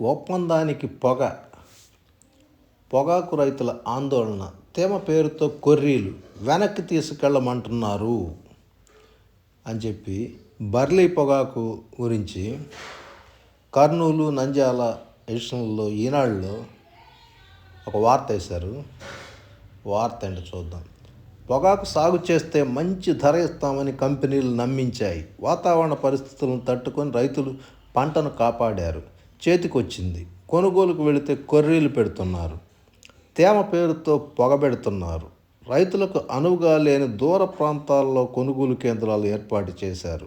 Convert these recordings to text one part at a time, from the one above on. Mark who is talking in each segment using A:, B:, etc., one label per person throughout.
A: ఒప్పందానికి పొగ పొగాకు రైతుల ఆందోళన తేమ పేరుతో కొర్రీలు వెనక్కి తీసుకెళ్ళమంటున్నారు అని చెప్పి బర్లీ పొగాకు గురించి కర్నూలు నంద్యాల ఎడిషన్లో ఈనాడులో ఒక వార్త వేశారు. వార్త ఏంటో చూద్దాం. పొగాకు సాగు చేస్తే మంచి ధర ఇస్తామని కంపెనీలు నమ్మించాయి. వాతావరణ పరిస్థితులను తట్టుకొని రైతులు పంటను కాపాడారు. చేతికొచ్చింది. కొనుగోలుకు వెళితే కొర్రీలు పెడుతున్నారు. తేమ పేరుతో పొగబెడుతున్నారు రైతులకు అనువుగా లేని దూర ప్రాంతాల్లో కొనుగోలు కేంద్రాలు ఏర్పాటు చేశారు.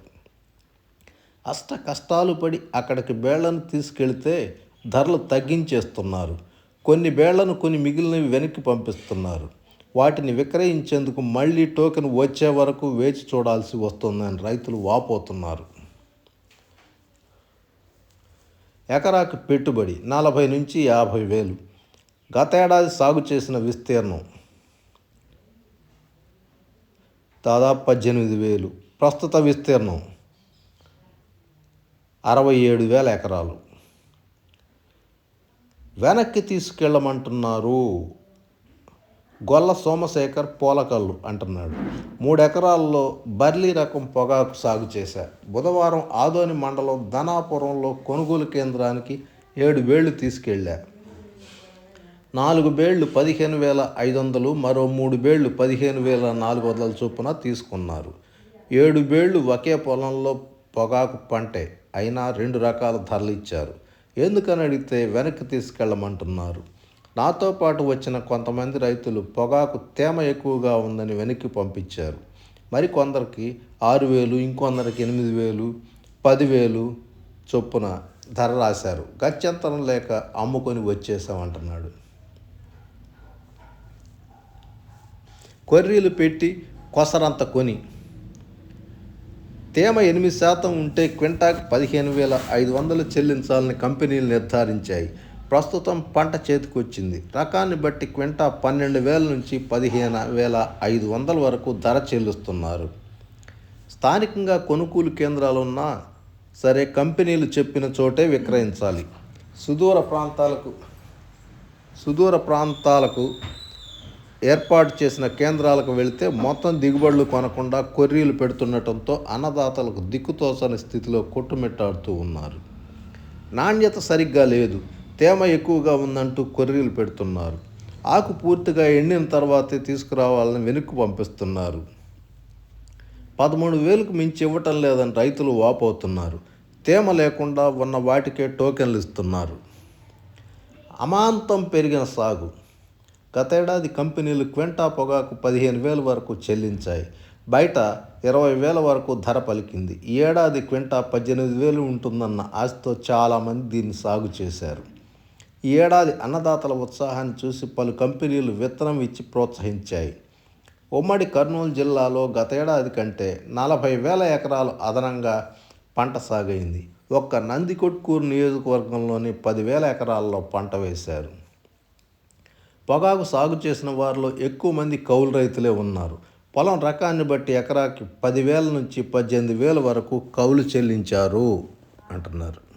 A: అష్ట కష్టాలు పడి అక్కడికి బేళ్ళను తీసుకెళ్తే ధరలు తగ్గించేస్తున్నారు. కొన్ని బేళ్ళను కొన్ని మిగిలినవి వెనక్కి పంపిస్తున్నారు. వాటిని విక్రయించేందుకు మళ్ళీ టోకెన్ వచ్చే వరకు వేచి చూడాల్సి వస్తుందని రైతులు వాపోతున్నారు. ఎకరాకి పెట్టుబడి నలభై నుంచి యాభై వేలు. గతేడాది సాగు చేసిన విస్తీర్ణం దాదాపు పద్దెనిమిది వేలు. ప్రస్తుత విస్తీర్ణం అరవై ఏడు వేల ఎకరాలు. వెనక్కి తీసుకెళ్ళమంటున్నారు గొల్ల సోమశేఖర్ పోలకల్లు అంటున్నాడు. మూడెకరాల్లో బర్లీ రకం పొగాకు సాగు చేశారు బుధవారం ఆదోని మండలం ధనాపురంలో కొనుగోలు కేంద్రానికి ఏడు వేళ్ళు తీసుకెళ్ళారు నాలుగు బేళ్ళు పదిహేను వేల ఐదు వందలు మరో మూడు బేళ్ళు పదిహేను వేల నాలుగు వందల చొప్పున తీసుకున్నారు. ఏడు బేళ్ళు ఒకే పొలంలో పొగాకు పంటే అయినా రెండు రకాల ధరలు ఇచ్చారు. ఎందుకని అడిగితే వెనక్కి తీసుకెళ్ళమంటున్నారు. నాతో పాటు వచ్చిన కొంతమంది రైతులు పొగాకు తేమ ఎక్కువగా ఉందని వెనక్కి పంపించారు. మరి కొందరికి ఆరు వేలు ఇంకొందరికి ఎనిమిది వేలు పదివేలు చొప్పున ధర రాశారు. గత్యంతరం లేక అమ్ముకొని వచ్చేసామంటున్నాడు కొర్రీలు పెట్టి కొసరంత కొని తేమ ఎనిమిది శాతం ఉంటే క్వింటాకి పదిహేను వేల ఐదు వందలు చెల్లించాలని కంపెనీలు నిర్ధారించాయి. ప్రస్తుతం పంట చేతికొచ్చింది. రకాన్ని బట్టి క్వింటా పన్నెండు వేల నుంచి పదిహేను వేల ఐదు వందల వరకు ధర చెల్లిస్తున్నారు. స్థానికంగా కొనుగోలు కేంద్రాలు ఉన్నా సరే కంపెనీలు చెప్పిన చోటే విక్రయించాలి. సుదూర ప్రాంతాలకు సుదూర ప్రాంతాలకు ఏర్పాటు చేసిన కేంద్రాలకు వెళితే మొత్తం దిగుబడులు కొనకుండా కొర్రీలు పెడుతుండటంతో అన్నదాతలకు దిక్కుతోచని స్థితిలో కొట్టుమిట్టాడుతూ ఉన్నారు. నాణ్యత సరిగ్గా లేదు. తేమ ఎక్కువగా ఉందంటూ కొర్రీలు పెడుతున్నారు. ఆకు పూర్తిగా ఎండిన తర్వాతే తీసుకురావాలని వెనక్కి పంపిస్తున్నారు. పదమూడు వేలకు మించి ఇవ్వటం లేదని రైతులు వాపోతున్నారు. తేమ లేకుండా ఉన్న వాటికే టోకెన్లు ఇస్తున్నారు. అమాంతం పెరిగిన సాగు. గతేడాది కంపెనీలు క్వింటా పొగాకు పదిహేను వేల వరకు చెల్లించాయి. బయట ఇరవై వేల వరకు ధర పలికింది. ఈ ఏడాది క్వింటా పద్దెనిమిది వేలు ఉంటుందన్న ఆశతో చాలామంది దీన్ని సాగు చేశారు. ఈ ఏడాది అన్నదాతల ఉత్సాహాన్ని చూసి పలు కంపెనీలు విత్తనం ఇచ్చి ప్రోత్సహించాయి. ఉమ్మడి కర్నూలు జిల్లాలో గతేడాది కంటే నలభై వేల ఎకరాలు అదనంగా పంట సాగైంది. ఒక్క నందికొట్కూరు నియోజకవర్గంలోని పదివేల ఎకరాల్లో పంట వేశారు. పొగాకు సాగు చేసిన వారిలో ఎక్కువ మంది కౌలు రైతులే ఉన్నారు. పొలం రకాన్ని బట్టి ఎకరాకి పదివేల నుంచి పద్దెనిమిది వేల వరకు కౌలు చెల్లించారు అంటున్నారు.